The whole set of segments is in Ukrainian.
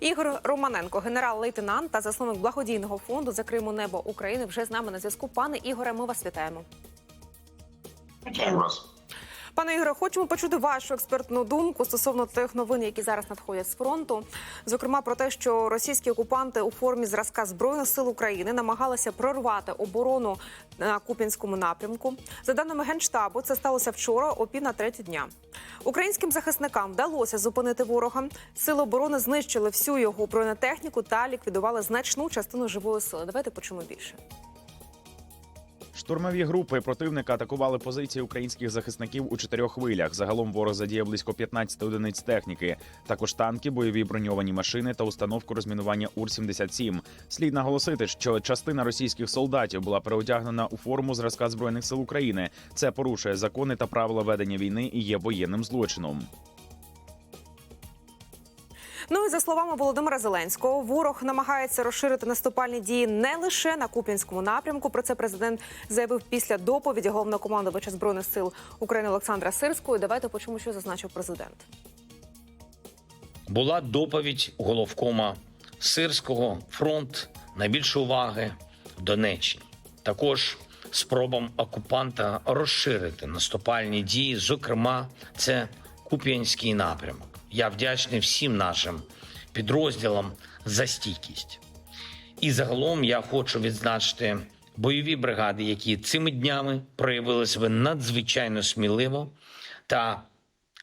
Ігор Романенко, генерал-лейтенант та засновник благодійного фонду за Криму Небо України, вже з нами на зв'язку. Пане Ігоре, ми вас вітаємо. Вітаю вас. Пане Ігоре, хочемо почути вашу експертну думку стосовно тих новин, які зараз надходять з фронту. Зокрема, про те, що російські окупанти у формі зразка збройних сил України намагалися прорвати оборону на Куп'янському напрямку. За даними генштабу, це сталося вчора о пів на третю дня. Українським захисникам вдалося зупинити ворога. Сили оборони знищили всю його бронетехніку та ліквідували значну частину живої сили. Давайте почуємо більше. Штурмові групи противника атакували позиції українських захисників у чотирьох хвилях. Загалом ворог задіяв близько 15 одиниць техніки. Також танки, бойові броньовані машини та установку розмінування Ур-77. Слід наголосити, що частина російських солдатів була переодягнена у форму зразка збройних сил України. Це порушує закони та правила ведення війни і є воєнним злочином. Ну і за словами Володимира Зеленського, ворог намагається розширити наступальні дії не лише на Куп'янському напрямку. Про це президент заявив після доповіді головнокомандувача збройних сил України Олександра Сирського. Давайте почуємо, що зазначив президент. була доповідь головкома Сирського фронт найбільше уваги в Донеччині. Також спробам окупанта розширити наступальні дії. Зокрема, це Куп'янський напрямок. Я вдячний всім нашим підрозділам за стійкість. І загалом я хочу відзначити бойові бригади, які цими днями проявили себе надзвичайно сміливо та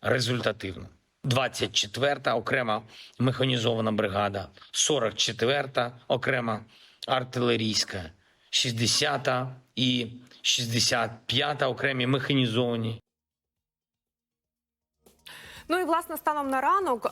результативно. 24-та окрема механізована бригада, 44-та окрема артилерійська, 60-та і 65-та окремі механізовані Ну і власне станом на ранок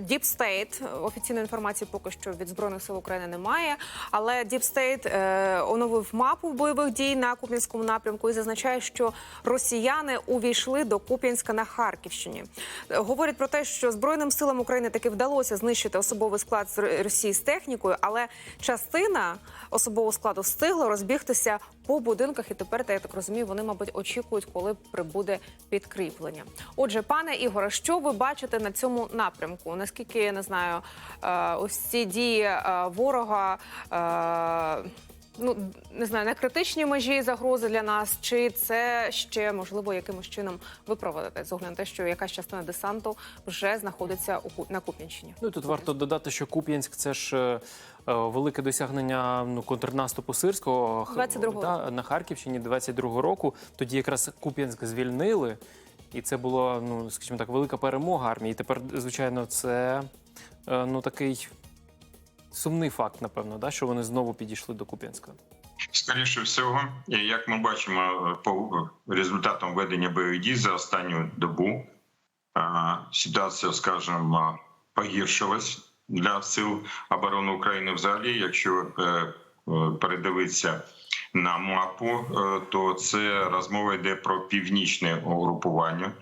Deep State, офіційної інформації поки що від збройних сил України немає. Але Deep State е, оновив мапу бойових дій на Куп'янському напрямку і зазначає, що росіяни увійшли до Куп'янська на Харківщині. Говорять про те, що збройним силам України таки вдалося знищити особовий склад з Росії з технікою, але частина особового складу встигла розбігтися по будинках, і тепер, я так розумію, вони, мабуть, очікують, коли прибуде підкріплення. Отже, пане Ігоре, що ви бачите на цьому напрямку? Наскільки я не знаю, е, ось ці дії е, ворога. е, Ну не знаю, на критичній межі загрози для нас, чи це ще можливо якимось чином виправдати з огляду на те, що якась частина десанту вже знаходиться у на Куп'янщині? Ну тут варто додати, що Куп'янськ це ж велике досягнення ну, контрнаступу сирського х- 22-го да, на Харківщині 22-го року. Тоді якраз Куп'янськ звільнили, і це була, ну скажімо так, велика перемога армії. І тепер, звичайно, це е, ну такий сумний факт, напевно, да, що вони знову підійшли до Куп'янська. Скоріше всього, і як ми бачимо по результатам ведення бойових дій за останню добу, а, ситуація, скажімо, погіршилась для сил оборони України. Взагалі, якщо е, е, передивитися на мапу, е, то це розмова йде про північне угрупування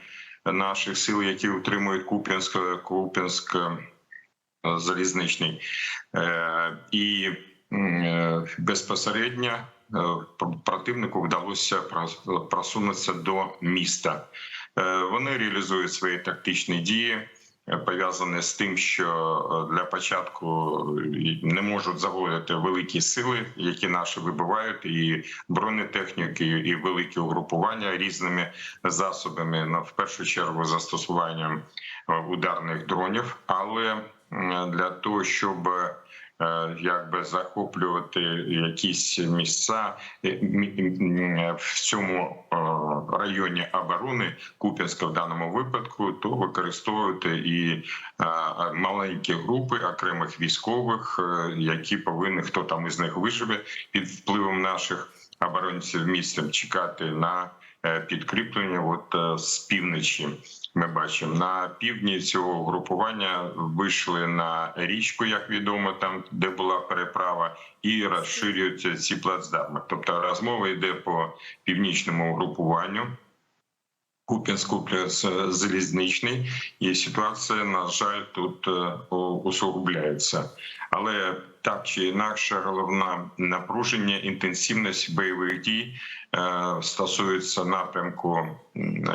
наших сил, які утримують Куп'янськ, Куп'янськ залізничний. І безпосередньо противнику вдалося просунутися до міста. Вони реалізують свої тактичні дії. Е, Пов'язані з тим, що е, для початку е, не можуть заводити великі сили, які наші вибивають, і бронетехніки, і великі угрупування різними засобами. В першу чергу застосуванням е, ударних дронів, але для того, щоб якби захоплювати якісь місця е, м- в цьому е, районі оборони Куп'янська в даному випадку, то використовувати і е, маленькі групи окремих військових, е, які повинні хто там із них виживе під впливом наших оборонців місцем чекати на е, підкріплення. От е, з півночі ми бачимо на півдні цього групування вийшли на річку, як відомо, там де була переправа, і розширюються ці плацдарми. Тобто розмова йде по північному групуванню. Куп'янськ залізничний, і ситуація, на жаль, тут е, усугубляється. Але так чи інакше, головне напруження, інтенсивність бойових дій е, стосується напрямку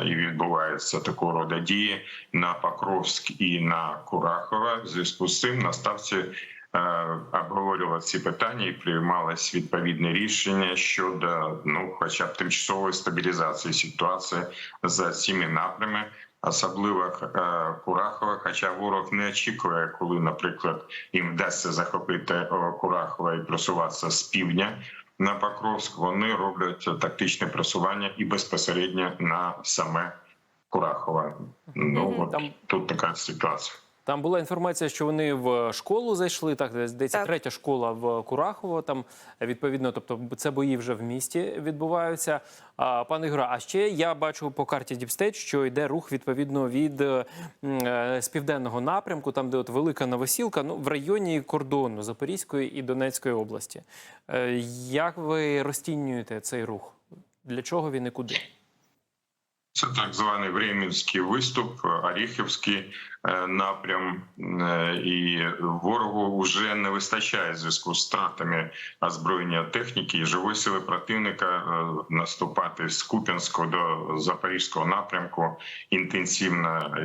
і відбуваються такого роду дії на Покровськ і на Курахова. В зв'язку з цим на ставці е, обговорювали ці питання і приймалось відповідне рішення щодо ну, хоча б тимчасової стабілізації ситуації за цими напрямами. Особливо е, Курахова, хоча ворог не очікує, коли, наприклад, їм вдасться захопити е, Курахова і просуватися з півдня на Покровськ. Вони роблять тактичне просування і безпосередньо на саме Курахова. Ну от тут така ситуація. Там була інформація, що вони в школу зайшли. Так, здається, Так. третя школа в Курахово. Там відповідно, тобто це бої вже в місті відбуваються. А пане Ігоре, а ще я бачу по карті Діпстейт, що йде рух відповідно від е, з південного напрямку, там де от велика новосілка, ну в районі кордону Запорізької і Донецької області. Е, Як ви розцінюєте цей рух? Для чого він і куди? Це так званий Временський виступ, Оріхівський е, напрям, Е, і ворогу вже не вистачає в зв'язку з втратами озброєння техніки і живої сили противника е, наступати з Куп'янського до Запорізького напрямку інтенсивно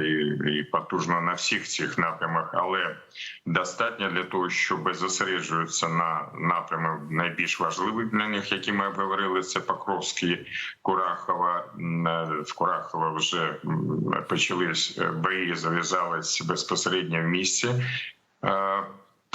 і, потужно на всіх цих напрямах, але достатньо для того, щоб зосереджуватися на напрямах найбільш важливих для них, які ми обговорили, це Покровський, Курахова. Е, В Курахова вже почались е, бої, зав'язались безпосередньо в місці.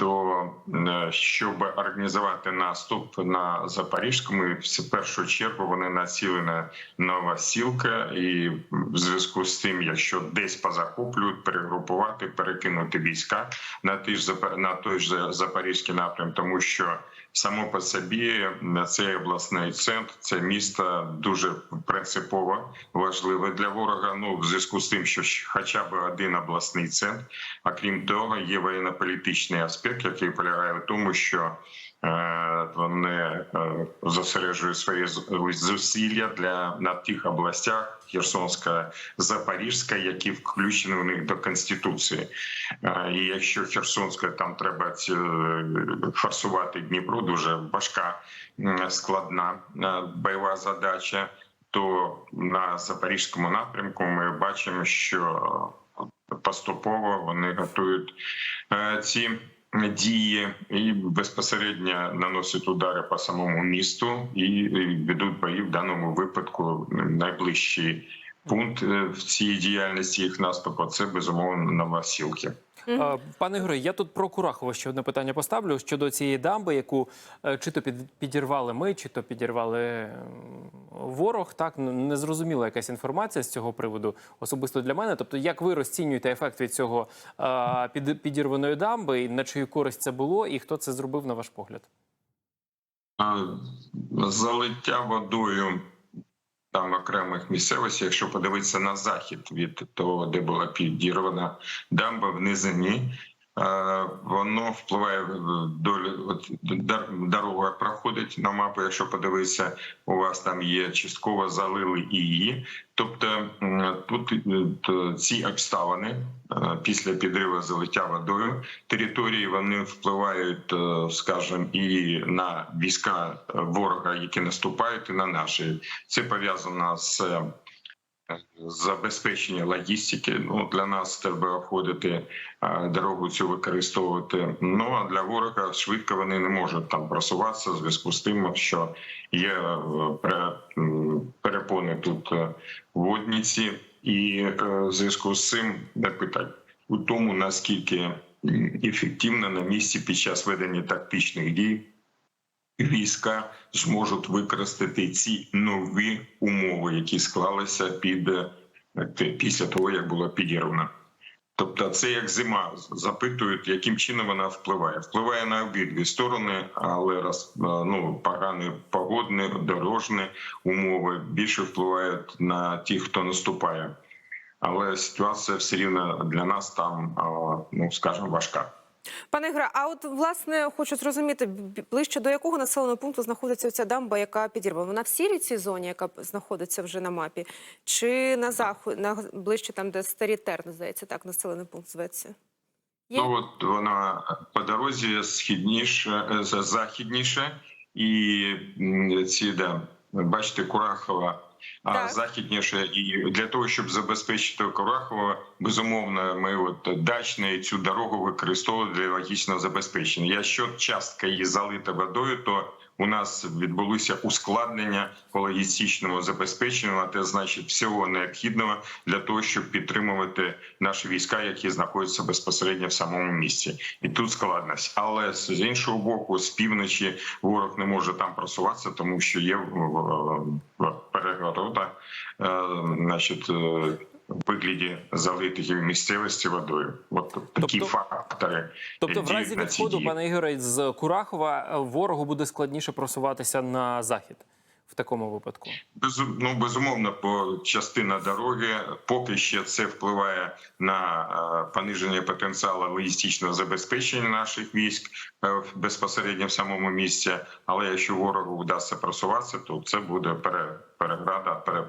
То е, щоб організувати наступ на Запорізькому, в першу чергу вони націлені Новосілка, і в зв'язку з тим, якщо десь позахоплюють, перегрупувати, перекинути війська на той ж на той ж Запорізький напрям, тому що само по собі цей обласний центр, це місто дуже принципово важливе для ворога. Ну в зв'язку з тим, що хоча б один обласний центр. А крім того, є воєнно-політичний аспект, який полягає в тому, що е, вони е, зосереджують свої зусилля для на тих областях Херсонська, Запорізька, які включені у них до конституції. Е, І якщо Херсонська там треба форсувати Дніпро, дуже важка складна бойова задача. То на запорізькому напрямку ми бачимо, що поступово вони готують ці дії і безпосередньо наносять удари по самому місту і ведуть бої в даному випадку. Найближчий пункт е, в цій діяльності їх наступу це безумовно Новосілки. Пане Ігоре, я тут про Курахова ще одне питання поставлю щодо цієї дамби, яку е, чи то під- підірвали ми, чи то підірвали ворог. Так Н- незрозуміла якась інформація з цього приводу, особисто для мене. Тобто, як ви розцінюєте ефект від цього під, підірваної дамби, і на чию користь це було, і хто це зробив на ваш погляд? Залиття водою там окремих місцевостей, якщо подивитися на захід від того, де була підірвана дамба в низині, воно впливає долю. От дорога проходить на мапу. Якщо подивитися, у вас там є частково залили її. Тобто тут е, ці обставини е, після підриву залиття водою території вони впливають, е, скажімо, і на війська ворога, які наступають, і на наші. Це пов'язано з е, забезпечення логістики. Ну для нас треба обходити е, дорогу цю використовувати. Ну а для ворога швидко вони не можуть там просуватися в зв'язку з тим, що є е, перепони тут е, водніці, і в зв'язку з цим не питань у тому, наскільки ефективно на місці під час ведення тактичних дій війська зможуть використати ці нові умови, які склалися під е, після того, як було підірвано. Тобто, це як зима запитують, яким чином вона впливає. Впливає на обидві сторони, але раз е, ну погані погодні, дорожні умови більше впливають на тих, хто наступає. Але ситуація все рівно для нас там, ну скажімо, важка. Пане Ігоре, а от власне хочу зрозуміти ближче до якого населеного пункту знаходиться ця дамба, яка підірвана? Вона в сірій цій зоні, яка знаходиться вже на мапі, чи на заход, на ближче там, де старі терни, здається, так населений пункт зветься? Є? Ну от вона по дорозі східніше, е, західніше, і ці да, бачите, Курахова. А Так. західніше, і для того, щоб забезпечити Курахово, безумовно, ми от дачне цю дорогу використовували для логічного забезпечення. Якщо частка її залита водою, то у нас відбулося ускладнення по логістичному забезпеченню, а це значить всього необхідного для того, щоб підтримувати наші війська, які знаходяться безпосередньо в самому місці. І тут складність. Але з іншого боку, з півночі ворог не може там просуватися, тому що є в- в- перегорода, е, значить. Вигляді залитих місцевості водою, от такі Тобто- фактори. Тобто, в разі відходу, пане Ігоре, з Курахова ворогу буде складніше просуватися на захід в такому випадку. Без, ну, безумовно, бо частина дороги поки ще це впливає на е, пониження потенціалу логістичного забезпечення наших військ е, в- безпосередньо в самому місці. Але якщо ворогу вдасться просуватися, то це буде пере, переграда, пере,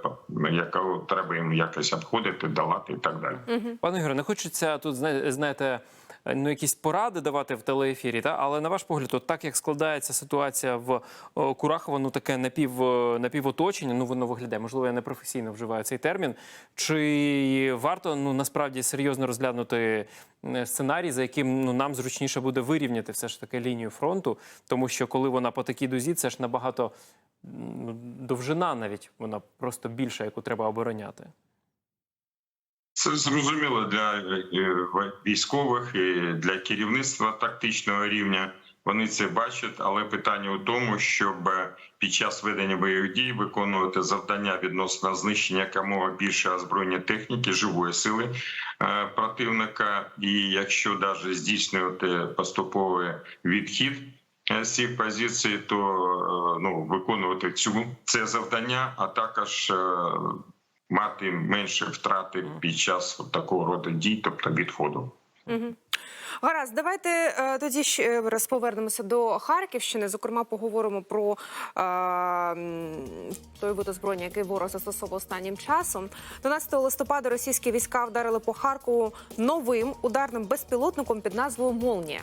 яку треба їм якось обходити, долати і так далі. Пане Ігоре, не хочеться тут зна- знаєте, ну якісь поради давати в телеефірі, та але на ваш погляд, от так як складається ситуація в о, Курахово, ну таке напів е, напівоточення, ну воно виглядає. Можливо, я непрофесійно вживаю цей термін. Чи варто ну насправді серйозно розглянути е, сценарій, за яким ну нам зручніше буде вирівняти все ж таки лінію фронту, тому що коли вона по такій дузі, це ж набагато ну, довжина навіть вона просто більша, яку треба обороняти. Це зрозуміло для е, військових і для керівництва тактичного рівня. Вони це бачать, але питання у тому, щоб е, під час ведення бойових дій виконувати завдання відносно знищення якомога більше озброєння техніки, живої сили е, противника. І якщо навіть здійснювати поступовий відхід з цих позицій, то ну виконувати цю це завдання, а також мати менше втрати під час такого роду дій, тобто відходу. Мгм. Гаразд, давайте е, тоді ще раз повернемося до Харківщини. Зокрема, поговоримо про е, той вид озброєння, який ворог застосовував останнім часом. 12 листопада російські війська вдарили по Харкову новим ударним безпілотником під назвою Молнія.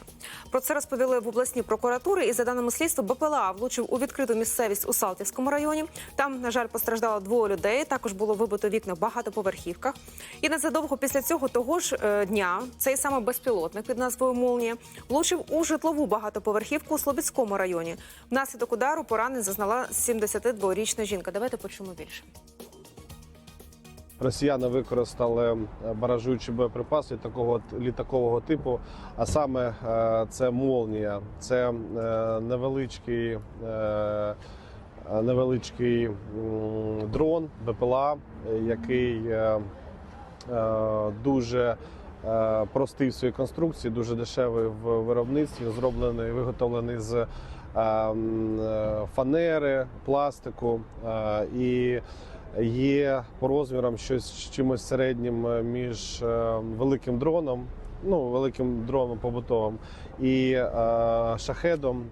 Про це розповіли в обласній прокуратурі. І за даними слідства, БПЛА влучив у відкриту місцевість у Салтівському районі. Там, на жаль, постраждало двоє людей. Також було вибито вікна в багатоповерхівках. І незадовго після цього того ж е, дня цей саме безпілотник під назвою Молнія влучив у житлову багатоповерхівку у Слобідському районі. Внаслідок удару поранень зазнала 72-річна жінка. Давайте почуємо більше. Росіяни використали е, баражуючі боєприпаси такого літакового типу. А саме е, це молнія, це е, невеличкий, невеличкий дрон БПЛА, який дуже простий в своїй конструкції, дуже дешевий в виробництві, зроблений, виготовлений з е, е, фанери, пластику е, і є по розмірам щось чимось середнім е, між е, великим дроном, ну великим дроном побутовим і е, шахедом.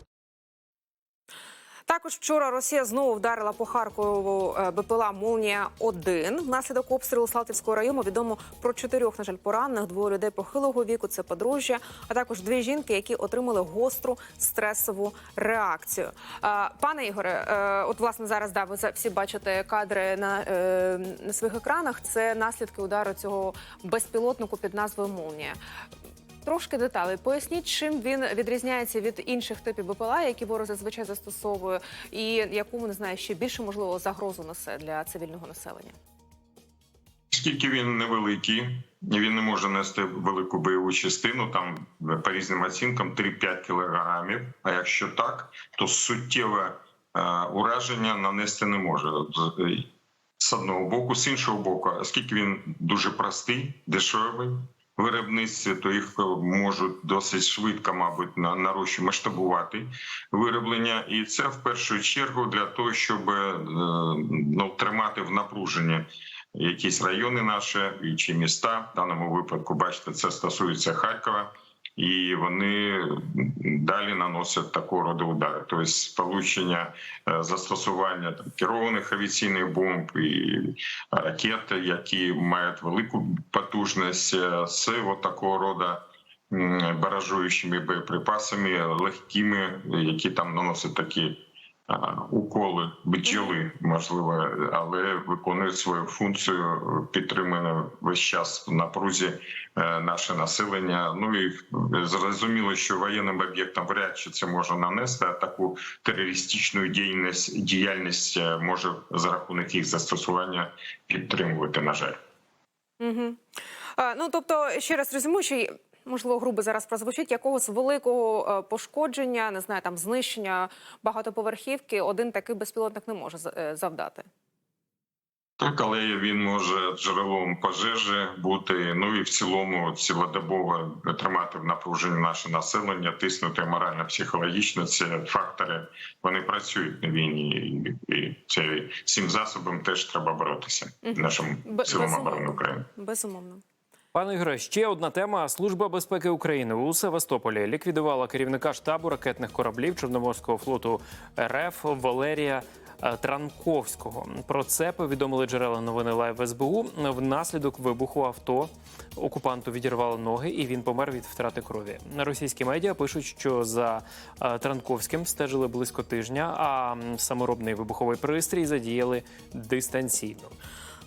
Також вчора Росія знову вдарила по Харкову е, БПЛА Молнія 1 Внаслідок обстрілу Салтівського району відомо про чотирьох, на жаль, поранених, двоє людей похилого віку. Це подружжя, а також дві жінки, які отримали гостру стресову реакцію. Е, Пане Ігоре, е, от власне зараз да, ви всі бачите кадри на, на своїх екранах. Це наслідки удару цього безпілотнику під назвою Молнія. Трошки деталей. Поясніть, чим він відрізняється від інших типів БПЛА, які ворог зазвичай застосовує, і яку не знаю, ще більше можливо загрозу несе для цивільного населення. Оскільки він невеликий, він не може нести велику бойову частину, там по різним оцінкам 3-5 кілограмів. А якщо так, то суттєве е, ураження нанести не може. З- е, одного боку, з іншого боку, оскільки він дуже простий, дешевий виробництві, то їх е, можуть досить швидко, мабуть, на нарощу масштабувати вироблення, і це в першу чергу для того, щоб е, ну, тримати в напруженні якісь райони наші чи міста. В даному випадку, бачите, це стосується Харкова. І вони далі наносять такого роду удари. Тобто сполучення е, застосування там, керованих авіаційних бомб і ракет, які мають велику потужність е, з такого роду баражуючими боєприпасами, легкими, які там наносять такі уколи бджоли, можливо, але виконують свою функцію, підтримує весь час в напрузі е, наше населення. Ну і зрозуміло, що воєнним об'єктам вряд чи це може нанести а таку терористичну діяльність діяльність е, може за рахунок їх застосування підтримувати. На жаль. Угу. Ну тобто, ще раз резюмуючи, можливо, грубо зараз прозвучить якогось великого е, пошкодження, не знаю, там знищення багатоповерхівки, один такий безпілотник не може е, завдати. Так, але він може джерелом пожежі бути. Ну і в цілому цілодобово тримати в напруженні наше населення, тиснути морально, психологічно. Це фактори. Вони працюють на війні, і, це цим засобом теж треба боротися нашим Бе- силам оборони України. Безумовно. Пане Ігоре, ще одна тема. Служба безпеки України у Севастополі ліквідувала керівника штабу ракетних кораблів Чорноморського флоту РФ Валерія е, Транковського. Про це повідомили джерела новини Лайв СБУ. Внаслідок вибуху авто окупанту відірвало ноги, і він помер від втрати крові. Російські медіа пишуть, що за е, Транковським стежили близько тижня, а саморобний вибуховий пристрій задіяли дистанційно.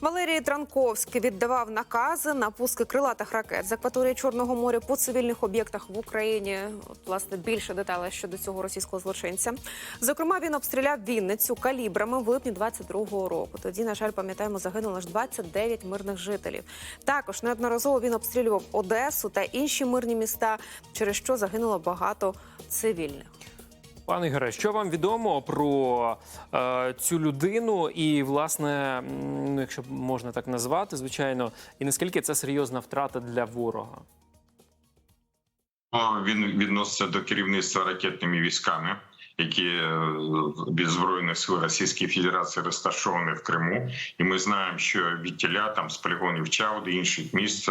Валерій Транковський віддавав накази на пуски крилатих ракет з акваторії Чорного моря по цивільних об'єктах в Україні. От, власне, більше деталей щодо цього російського злочинця. Зокрема, він обстріляв Вінницю калібрами в липні 22-го року. Тоді, на жаль, пам'ятаємо, загинуло аж 29 мирних жителів. Також неодноразово він обстрілював Одесу та інші мирні міста, через що загинуло багато цивільних. Пане Ігоре, що вам відомо про е, цю людину, і власне, ну, якщо можна так назвати, звичайно, і наскільки це серйозна втрата для ворога? Він відноситься до керівництва ракетними військами, які е, від збройних сил Російської Федерації розташовані в Криму. І ми знаємо, що відтіля там з полігонів Чауди, інших місць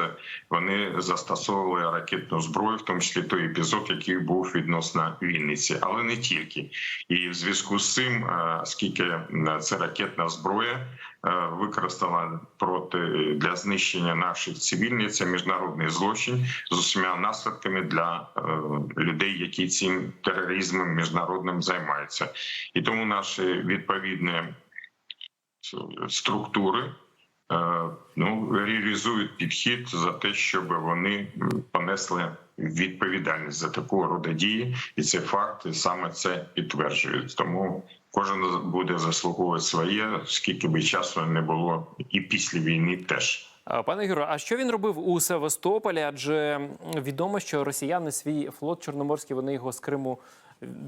вони застосовували ракетну зброю, в тому числі той епізод, який був відносно Вінниці, але не тільки. І в зв'язку з цим, скільки оскільки е, це ракетна зброя. Е, Використана проти для знищення наших цивільних це міжнародний злочин з усіма наслідками для е, людей, які цим тероризмом міжнародним займаються, і тому наші відповідні структури е, ну реалізують підхід за те, щоб вони понесли відповідальність за такого роду дії, і це факт саме це підтверджують. Тому кожен буде заслуговувати своє, скільки би часу не було, і після війни теж. Е, Пане Гюро. а що він робив у Севастополі? Адже відомо, що росіяни свій флот Чорноморський вони його з Криму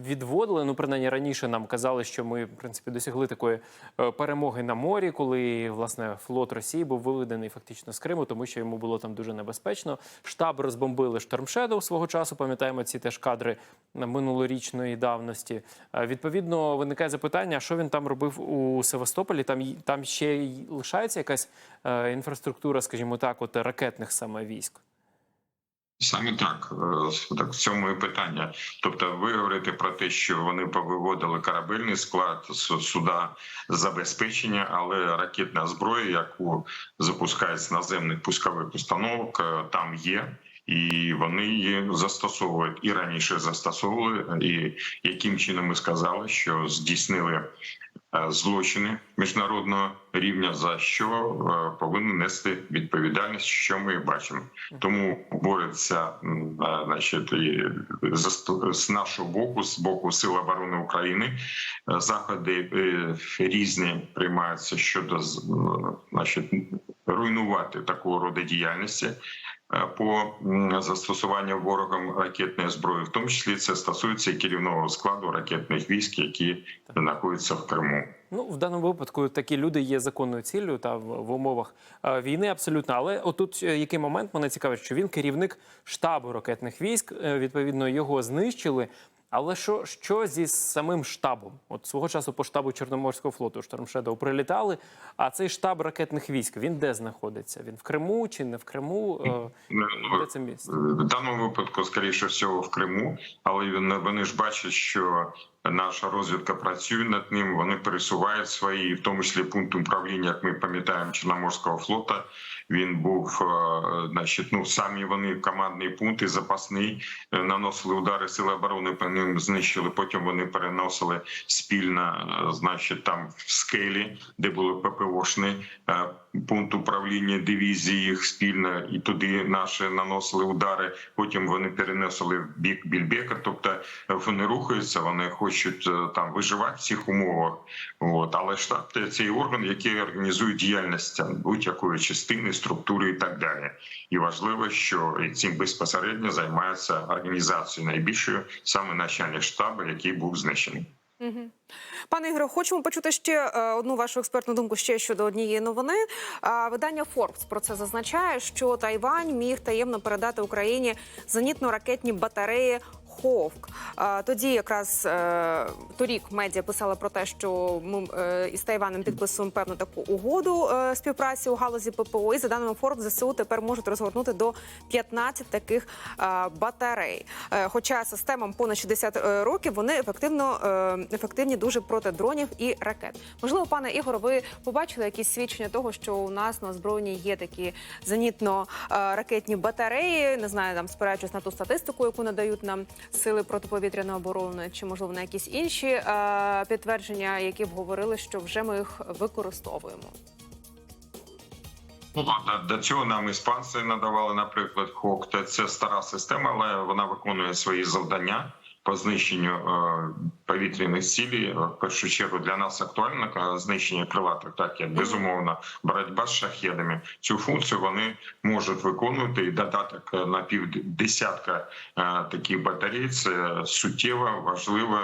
відводили. Ну, принаймні раніше нам казали, що ми в принципі досягли такої е, перемоги на морі, коли власне флот Росії був виведений фактично з Криму, тому що йому було там дуже небезпечно. Штаб розбомбили Штормшедоу свого часу. Пам'ятаємо ці теж кадри минулорічної давності. Е, Відповідно, виникає запитання, що він там робив у Севастополі. Там там ще й лишається якась е, інфраструктура, скажімо так, от ракетних саме військ. Саме так, Е, так в цьому і питання. Тобто, ви говорите про те, що вони повиводили корабельний склад суда забезпечення, але ракетна зброя, яку запускають з наземних пускових установок, е, там є. І вони її застосовують і раніше застосовували. І яким чином ми сказали, що здійснили злочини міжнародного рівня, за що е, повинні нести відповідальність, що ми бачимо. Тому борються м, е, значить, з- нашого боку, з боку Сил оборони України. е, Заходи е, різні приймаються щодо значить, руйнувати такого роду діяльності. Е, По застосуванню ворогом ракетної зброї, в тому числі це стосується і керівного складу ракетних військ, які знаходяться в Криму. Ну, в даному випадку такі люди є законною ціллю та в, в умовах е, війни абсолютно. Але отут е, який момент мене цікавить, що він керівник штабу ракетних військ. Відповідно, його знищили. Але що, що зі самим штабом? От свого часу по штабу Чорноморського флоту Штормшедоу прилітали. А цей штаб ракетних військ він де знаходиться? Він в Криму чи не в Криму? Е, Ну, Де це місце? В даному випадку, скоріше всього, в Криму, але вони, вони ж бачать, що наша розвідка працює над ним. Вони пересувають свої, в тому числі пункт управління, як ми пам'ятаємо, Чорноморського флота. Він був е, значить, ну самі вони командний пункт і запасний е, наносили удари сили оборони, по ним знищили. Потім вони переносили спільно, е, значить, там в скелі, де були ППОшні пункт управління дивізії їх спільно, і туди наші наносили удари. Потім вони переносили в бік Більбека. Тобто е, вони рухаються, вони хочуть е, там виживати в цих умовах. От але штаб це цей орган, який організує діяльність будь-якої частини, структури і так далі. І важливо, що цим безпосередньо займається організацією найбільшою саме начальник штабу, який був знищений. Пане Ігоре, хочемо почути ще е, одну вашу експертну думку ще щодо однієї новини. Видання Forbes про це зазначає, що Тайвань міг таємно передати Україні зенітно-ракетні батареї. Ховк тоді якраз е, торік медіа писала про те, що ми е, із Тайванем підписуємо певну таку угоду е, співпраці у галузі ППО. І за даними Forbes, ЗСУ тепер можуть розгорнути до 15 таких батарей. Хоча системам понад 60 е, років вони ефективно ефективні дуже проти дронів і ракет. Можливо, пане Ігор, ви побачили якісь свідчення того, що у нас на озброєнні є такі зенітно-ракетні батареї. Не знаю, там спираючись на ту статистику, яку надають нам сили протиповітряної оборони, чи можливо на якісь інші е, підтвердження, які б говорили, що вже ми їх використовуємо. Ну, так, до цього нам іспанці надавали, наприклад, ХОК. Це стара система, але вона виконує свої завдання по знищенню е, повітряних цілей. В першу чергу для нас актуально е, знищення крилатих ракет. Безумовно, боротьба з шахедами. Цю функцію вони можуть виконувати і додаток е, на півдесятка е, таких батарей. Це суттєво важливо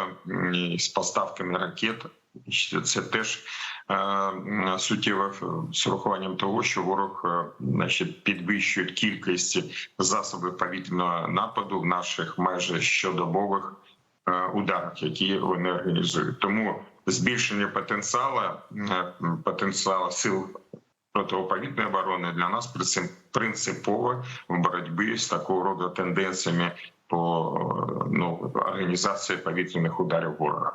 з поставками ракет. Це теж е, суттєво з урахуванням того, що ворог е, значить, підвищує кількість засобів повітряного нападу в наших майже щодобових е, ударах, які вони організують. Тому збільшення потенціалу, е, потенціалу сил протиповітряної оборони для нас принцип- принципово в боротьбі з такого роду тенденціями по е, ну, організації повітряних ударів ворога.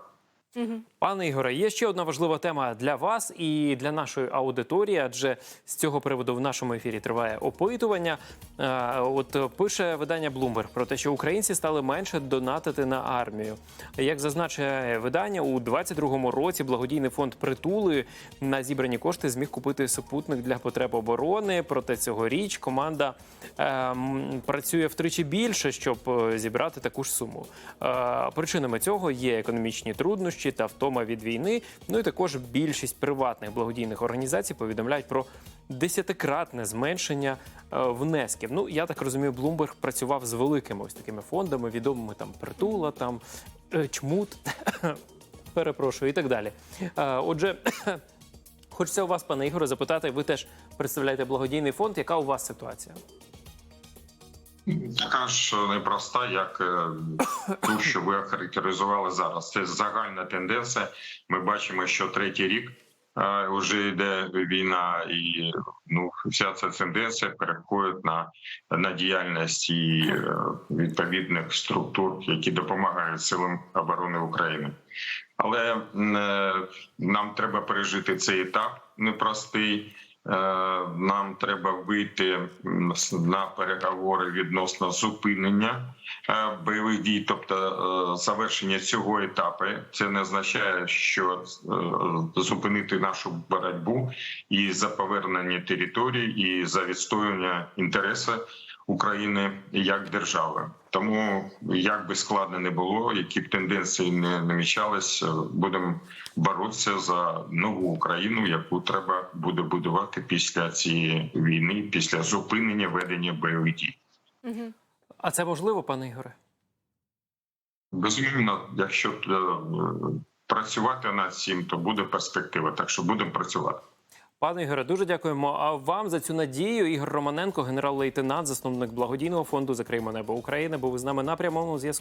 Пане Ігоре, є ще одна важлива тема для вас і для нашої аудиторії, адже з цього приводу в нашому ефірі триває опитування. Е, От пише видання Bloomberg про те, що українці стали менше донатити на армію. Як зазначає видання, у 22-му році благодійний фонд притули на зібрані кошти зміг купити супутник для потреб оборони. Проте цьогоріч команда е, м, працює втричі більше, щоб е, зібрати таку ж суму. Е, Причинами цього є економічні труднощі та втома від війни. Ну і також більшість приватних благодійних організацій повідомляють про десятикратне зменшення е, внесків. Ну я так розумію, Bloomberg працював з великими ось такими фондами, відомими там притула, там е, чмут. Перепрошую, і так далі. Е, Отже, хочеться у вас, пане Ігоре, запитати. Ви теж представляєте благодійний фонд. Яка у вас ситуація? Така ж непроста, як е, ту, що ви охарактеризували зараз. Це загальна тенденція. Ми бачимо, що третій рік е, вже йде війна, і ну вся ця тенденція переходить на, на діяльність і е, відповідних структур, які допомагають силам оборони України. Але е, нам треба пережити цей етап непростий. Е, Нам треба вийти на переговори відносно зупинення е, бойових дій, тобто е, завершення цього етапу. Це не означає, що зупинити нашу боротьбу і за повернення території, і за відстоювання інтересу України як держави. Тому як би складно не було, які б тенденції не намічались, е, будемо боротися за нову Україну, яку треба буде будувати після цієї війни, після зупинення ведення бойових дій. А це можливо, пане Ігоре? Безумовно, якщо е, працювати над цим, то буде перспектива. Так що будемо працювати. Пане Ігоре, дуже дякуємо. А вам за цю надію. Ігор Романенко, генерал-лейтенант, засновник благодійного фонду Закриємо небо України, був з нами на прямому зв'язку.